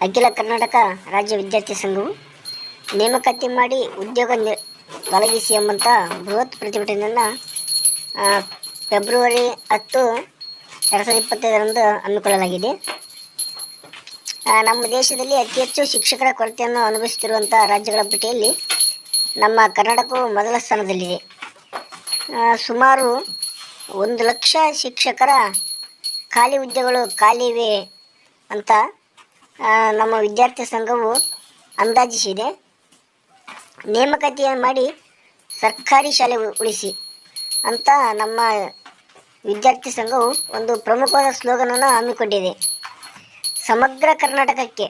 ಅಖಿಲ ಕರ್ನಾಟಕ ರಾಜ್ಯ ವಿದ್ಯಾರ್ಥಿ ಸಂಘವು ನೇಮಕಾತಿ ಮಾಡಿ ಉದ್ಯೋಗ ನಿ ತೊಲಗಿಸಿ ಎಂಬಂಥ ಬೃಹತ್ ಪ್ರತಿಭಟನೆಯನ್ನು ಫೆಬ್ರವರಿ ಹತ್ತು ಎರಡು ಸಾವಿರದ ಇಪ್ಪತ್ತೈದರಂದು ಹಮ್ಮಿಕೊಳ್ಳಲಾಗಿದೆ. ನಮ್ಮ ದೇಶದಲ್ಲಿ ಅತಿ ಹೆಚ್ಚು ಶಿಕ್ಷಕರ ಕೊರತೆಯನ್ನು ಅನುಭವಿಸುತ್ತಿರುವಂಥ ರಾಜ್ಯಗಳ ಪಟ್ಟಿಯಲ್ಲಿ ನಮ್ಮ ಕರ್ನಾಟಕವು ಮೊದಲ ಸ್ಥಾನದಲ್ಲಿದೆ. ಸುಮಾರು ಒಂದು ಲಕ್ಷ ಶಿಕ್ಷಕರ ಖಾಲಿ ಹುದ್ದೆಗಳು ಖಾಲಿ ಇವೆ ಅಂತ ನಮ್ಮ ವಿದ್ಯಾರ್ಥಿ ಸಂಘವು ಅಂದಾಜಿಸಿದೆ. ನೇಮಕಾತಿಯನ್ನು ಮಾಡಿ ಸರ್ಕಾರಿ ಶಾಲೆ ಉಳಿಸಿ ಅಂತ ನಮ್ಮ ವಿದ್ಯಾರ್ಥಿ ಸಂಘವು ಒಂದು ಪ್ರಮುಖವಾದ ಸ್ಲೋಗನನ್ನು ಹಮ್ಮಿಕೊಂಡಿದೆ. ಸಮಗ್ರ ಕರ್ನಾಟಕಕ್ಕೆ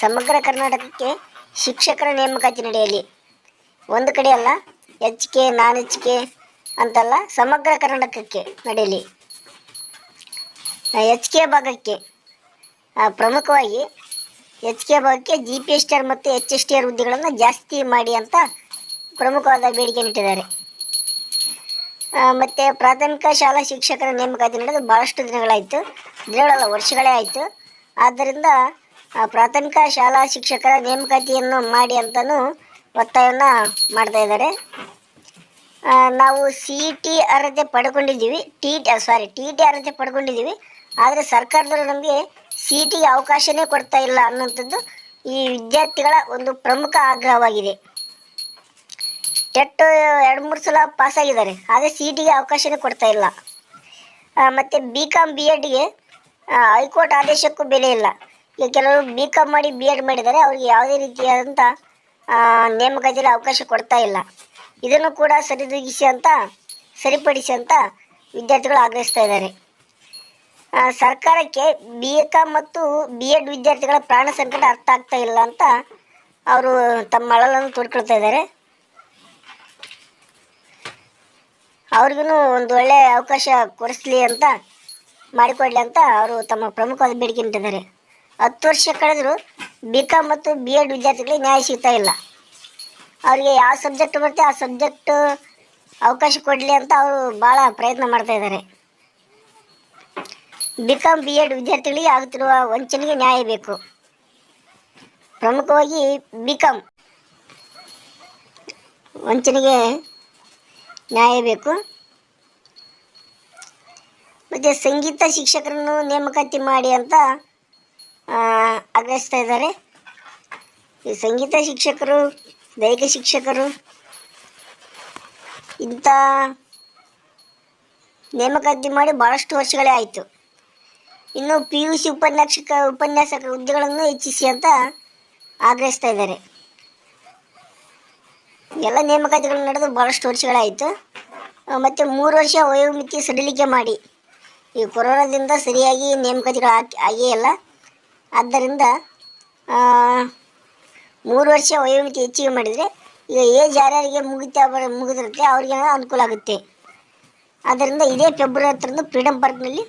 ಸಮಗ್ರ ಕರ್ನಾಟಕಕ್ಕೆ ಶಿಕ್ಷಕರ ನೇಮಕಾತಿ ನಡೆಯಲಿ. ಒಂದು ಕಡೆ ಅಲ್ಲ, H K, non H K ಅಂತಲ್ಲ ಸಮಗ್ರ ಕರ್ನಾಟಕಕ್ಕೆ ನಡೆಯಲಿ. ಎಚ್ ಕೆ ಭಾಗಕ್ಕೆ ಪ್ರಮುಖವಾಗಿ ಎಚ್ ಕೆ ಭಾಗಕ್ಕೆ G P S T R ಮತ್ತು ಎಚ್ ಎಸ್ ಟಿ ಆರ್ ಹುದ್ದೆಗಳನ್ನು ಜಾಸ್ತಿ ಮಾಡಿ ಅಂತ ಪ್ರಮುಖವಾದ ಬೇಡಿಕೆ ಇಟ್ಟಿದ್ದಾರೆ. ಮತ್ತು ಪ್ರಾಥಮಿಕ ಶಾಲಾ ಶಿಕ್ಷಕರ ನೇಮಕಾತಿ ನಡೆದು ಭಾಳಷ್ಟು ದಿನಗಳಾಯಿತು ದಿನಗಳಲ್ಲ ವರ್ಷಗಳೇ ಆಯಿತು. ಆದ್ದರಿಂದ ಪ್ರಾಥಮಿಕ ಶಾಲಾ ಶಿಕ್ಷಕರ ನೇಮಕಾತಿಯನ್ನು ಮಾಡಿ ಅಂತಲೂ ಒತ್ತಾಯವನ್ನು ಮಾಡ್ತಾ ಇದ್ದಾರೆ. ನಾವು ಸಿ ಟಿ ಅರ್ಹತೆ ಪಡ್ಕೊಂಡಿದ್ದೀವಿ, T T sorry T T ಅರ್ಹತೆ ಪಡ್ಕೊಂಡಿದ್ದೀವಿ. ಆದರೆ ಸರ್ಕಾರದವರು ನಮಗೆ ಸಿ ಇ ಟಿಗೆ ಅವಕಾಶನೇ ಕೊಡ್ತಾ ಇಲ್ಲ ಅನ್ನುವಂಥದ್ದು ಈ ವಿದ್ಯಾರ್ಥಿಗಳ ಒಂದು ಪ್ರಮುಖ ಆಗ್ರಹವಾಗಿದೆ. ಟೆಟ್ ಎರಡು ಮೂರು ಸಲ ಪಾಸ್ ಆಗಿದ್ದಾರೆ. ಆದರೆ ಸಿ ಟಿಗೆ ಅವಕಾಶನೇ ಕೊಡ್ತಾ ಇಲ್ಲ. ಮತ್ತು ಬಿ ಕಾಮ್ ಬಿ ಎಡ್ಗೆ ಹೈಕೋರ್ಟ್ ಆದೇಶಕ್ಕೂ ಬೆಲೆ ಇಲ್ಲ. ಈಗ ಕೆಲವರು ಬಿ ಕಾಮ್ ಮಾಡಿ ಬಿ ಎಡ್ ಮಾಡಿದ್ದಾರೆ ಅವ್ರಿಗೆ ಯಾವುದೇ ರೀತಿಯಾದಂಥ ನೇಮಕಾತಿಯಲ್ಲಿ ಅವಕಾಶ ಕೊಡ್ತಾ ಇಲ್ಲ. ಇದನ್ನು ಕೂಡ ಸರಿದೂಗಿಸಿ ಅಂತ, ಸರಿಪಡಿಸಿ ಅಂತ ವಿದ್ಯಾರ್ಥಿಗಳು ಆಗ್ರಹಿಸ್ತಾ ಇದ್ದಾರೆ. ಸರ್ಕಾರಕ್ಕೆ ಬಿ ಎ ಕಾಮ್ ಮತ್ತು ಬಿ ಎಡ್ ವಿದ್ಯಾರ್ಥಿಗಳ ಪ್ರಾಣ ಸಂಕಟ ಅರ್ಥ ಆಗ್ತಾ ಇಲ್ಲ ಅಂತ ಅವರು ತಮ್ಮ ಅಳಲನ್ನು ತೋಡ್ಕೊಳ್ತಾ ಇದ್ದಾರೆ. ಅವ್ರಿಗೂ ಒಂದು ಒಳ್ಳೆಯ ಅವಕಾಶ ಕೊಡಿಸ್ಲಿ ಅಂತ ಮಾಡಿಕೊಡ್ಲಿ ಅಂತ ಅವರು ತಮ್ಮ ಪ್ರಮುಖವಾದ ಬೇಡಿಕೆ ಇಟ್ಟಿದ್ದಾರೆ. ಹತ್ತು ವರ್ಷ ಕಳೆದರೂ ಬಿ ಕಾಮ್ ಮತ್ತು ಬಿ ಎಡ್ ವಿದ್ಯಾರ್ಥಿಗಳಿಗೆ ನ್ಯಾಯ ಸಿಗ್ತಾ ಇಲ್ಲ. ಅವರಿಗೆ ಯಾವ ಸಬ್ಜೆಕ್ಟ್ ಬರುತ್ತೆ ಆ ಸಬ್ಜೆಕ್ಟ್ ಅವಕಾಶ ಕೊಡಲಿ ಅಂತ ಅವರು ಭಾಳ ಪ್ರಯತ್ನ ಮಾಡ್ತಾ ಇದ್ದಾರೆ. ಬಿ ಕಾಮ್ ಬಿ ಎಡ್ ವಿದ್ಯಾರ್ಥಿಗಳಿಗೆ ಆಗುತ್ತಿರುವ ವಂಚನೆಗೆ ನ್ಯಾಯ ಬೇಕು. ಪ್ರಮುಖವಾಗಿ ಬಿಕಾಂ ವಂಚನೆಗೆ ನ್ಯಾಯ ಬೇಕು. ಮತ್ತು ಸಂಗೀತ ಶಿಕ್ಷಕರನ್ನು ನೇಮಕಾತಿ ಮಾಡಿ ಅಂತ ಆಗ್ರಹಿಸ್ತಾ ಇದ್ದಾರೆ. ಈ ಸಂಗೀತ ಶಿಕ್ಷಕರು, ದೈಹಿಕ ಶಿಕ್ಷಕರು, ಇಂಥ ನೇಮಕಾತಿ ಮಾಡಿ ಭಾಳಷ್ಟು ವರ್ಷಗಳೇ ಆಯಿತು. ಇನ್ನು ಪಿ ಯು ಸಿ ಉಪನ್ಯಾಸಕ ಉಪನ್ಯಾಸಕ ಹುದ್ದೆಗಳನ್ನು ಹೆಚ್ಚಿಸಿ ಅಂತ ಆಗ್ರಹಿಸ್ತಾ ಇದ್ದಾರೆ. ಎಲ್ಲ ನೇಮಕಾತಿಗಳು ನಡೆದು ಭಾಳಷ್ಟು ವರ್ಷಗಳಾಯಿತು. ಮತ್ತು ಮೂರು ವರ್ಷ ವಯೋಮಿತಿ ಸಡಿಲಿಕೆ ಮಾಡಿ. ಈ ಕೊರೋನಾದಿಂದ ಸರಿಯಾಗಿ ನೇಮಕಾತಿಗಳು ಹಾಕಿ ಆಗೇ ಇಲ್ಲ. ಆದ್ದರಿಂದ ಮೂರು ವರ್ಷ ವಯೋಮಿತಿ ಹೆಚ್ಚಿಗೆ ಮಾಡಿದರೆ ಈಗ ಏಜ್ ಯಾರ್ಯಾರಿಗೆ ಮುಗಿತಾ ಮುಗಿದಿರುತ್ತೆ ಅವ್ರಿಗೆ ಅನುಕೂಲ ಆಗುತ್ತೆ. ಆದ್ದರಿಂದ ಇದೇ ಫೆಬ್ರವರಿ ಹತ್ತರಂದು ಫ್ರೀಡಮ್ ಪಾರ್ಕ್ನಲ್ಲಿ